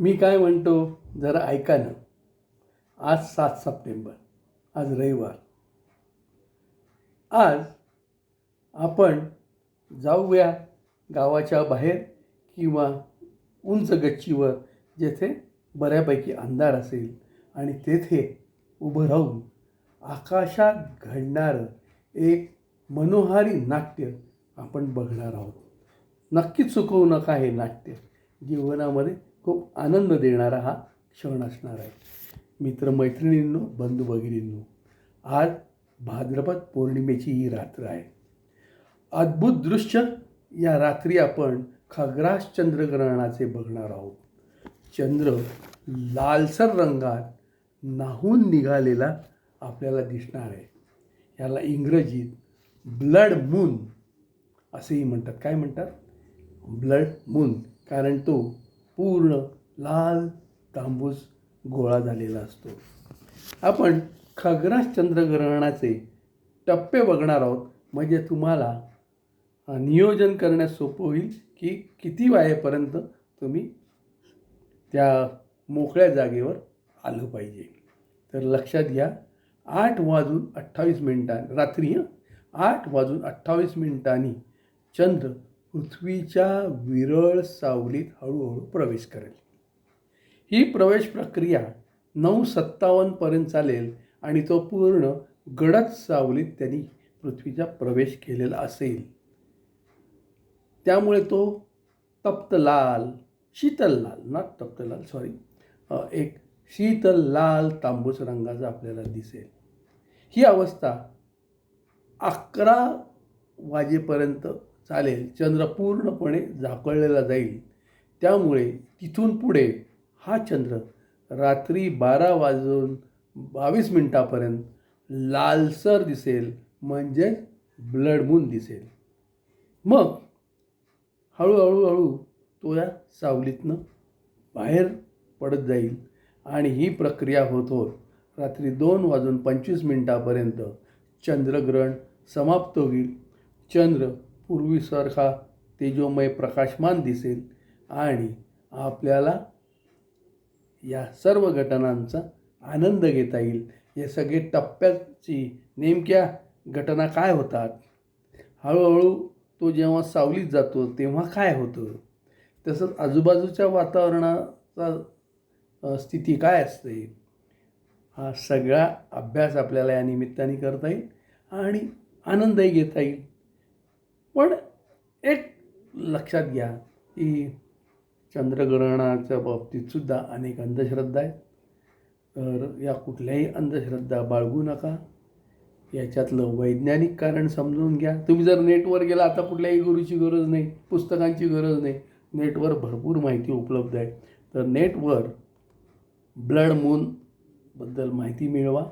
मी काय म्हणतो? जरा ऐका ना. आज सात सप्टेंबर. आज रविवार. आज आपण जाऊया गावाच्या बाहेर किंवा उंच गच्चीवर जेथे बऱ्यापैकी अंधार असेल आणि तेथे उभं राहून आकाशात घडणारं एक मनोहारी नाट्य आपण बघणार आहोत. नक्की चुकवू नका हे नाट्य जीवनामध्ये खूप आनंद देणारा हा क्षण असणार आहे. मित्रमैत्रिणींनो बंधू भगिनींनो आज भाद्रपद पौर्णिमेची ही रात्र आहे. अद्भुत दृश्य या रात्री आपण खग्रास चंद्रग्रहणाचे बघणार आहोत. चंद्र लालसर रंगात नाहून निघालेला आपल्याला दिसणार आहे. याला इंग्रजीत ब्लड मून असेही म्हणतात. काय म्हणतात? Blood moon. कारण तो पूर्ण लाल तांबूस गोळा झालेला असतो. आपण खग्रास चंद्रग्रहणाचे टप्पे बघणार आहोत. म्हणजे तुम्हाला नियोजन करण्यास सोपं होईल की किती वाजेपर्यंत तुम्ही त्या मोकळ्या जागेवर आलं पाहिजे. तर लक्षात घ्या आठ वाजून अठ्ठावीस मिनिटां रात्री आठ वाजून अठ्ठावीस मिनिटांनी चंद्र पृथ्वीच्या विरळ सावलीत हळूहळू प्रवेश करेल. ही प्रवेश प्रक्रिया नऊ सत्तावन्नपर्यंत चालेल आणि तो पूर्ण गडद सावलीत त्यांनी पृथ्वीचा प्रवेश केलेला असेल. त्यामुळे तो तप्त लाल शीतल लाल नॉट तप्त लाल सॉरी एक शीतल लाल तांबूस रंगाचा आपल्याला दिसेल. ही अवस्था अकरा वाजेपर्यंत चालेल. चंद्र पूर्णपणे झाकळलेला जाईल. त्यामुळे तिथून पुढे हा चंद्र रात्री बारा वाजून बावीस मिनटापर्यंत लालसर दिसेल म्हणजेच ब्लड मून दिसेल. मग हळूहळू हळू तो या सावलीतनं बाहेर पडत जाईल आणि ही प्रक्रिया होत होत रात्री दोन वाजून पंचवीस मिनटापर्यंत चंद्रग्रहण समाप्त होईल. चंद्र पूर्वीसारखा तेजोमय प्रकाशमान दिसेल आणि आपल्याला या सर्व घटनांचा आनंद घेता येईल. हे सगळे टप्प्याची नेमक्या घटना काय होतात? हळूहळू तो जेव्हा सावलीत जातो तेव्हा काय होतं? तसंच आजूबाजूच्या वातावरणाचा स्थिती काय असते? हा सगळा अभ्यास आपल्याला या निमित्ताने करता येईल आणि आनंदही घेता येईल. पण एक लक्षात घ्या की चंद्रग्रहणाच्या बाबतीतसुद्धा अनेक अंधश्रद्धा आहेत. तर या कुठल्याही अंधश्रद्धा बाळगू नका. याच्यातलं वैज्ञानिक कारण समजून घ्या. तुम्ही जर नेटवर गेला आता कुठल्याही गुरुची गरज नाही पुस्तकांची गरज नाही. नेटवर भरपूर माहिती उपलब्ध आहे. तर नेटवर ब्लड मूनबद्दल माहिती मिळवा.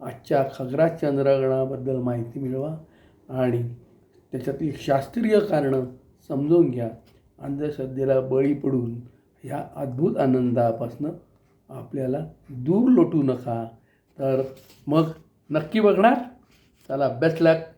आजच्या खग्रास चंद्रग्रहणाबद्दल माहिती मिळवा. आणि त्याच्यातील शास्त्रीय कारणं समजून घ्या. अंधश्रद्धेला बळी पडून ह्या अद्भुत आनंदापासनं आपल्याला दूर लोटू नका. तर मग नक्की बघणार? चला बेस्ट लॅक